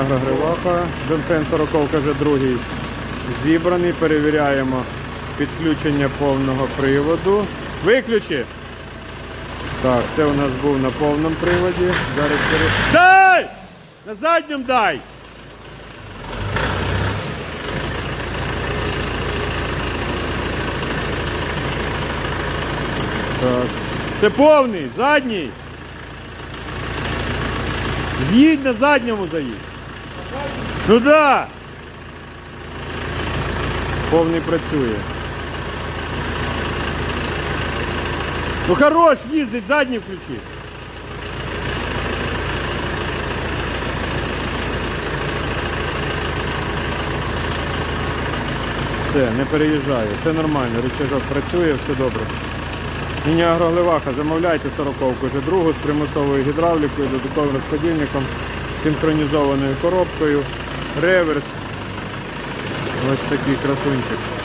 Агрогриваха, Бенфен 40 вже другий зібраний. Перевіряємо підключення повного приводу. Виключи! Так, це у нас був на повному приводі. Зараз пере... Дай! На задньому дай! Так. Це повний, задній. З'їдь на задньому заїдь. Ну да. Повний працює. Ну хорош, їздить, задній включи. Все, не переїжджаю, все нормально, рычажок працює, все добре. Міні агроглеваха, замовляйте 40-ку, вже другу з примусовою гідравлікою, додатковим розподільником, синхронізованою коробкою, реверс. Ось такий красунчик.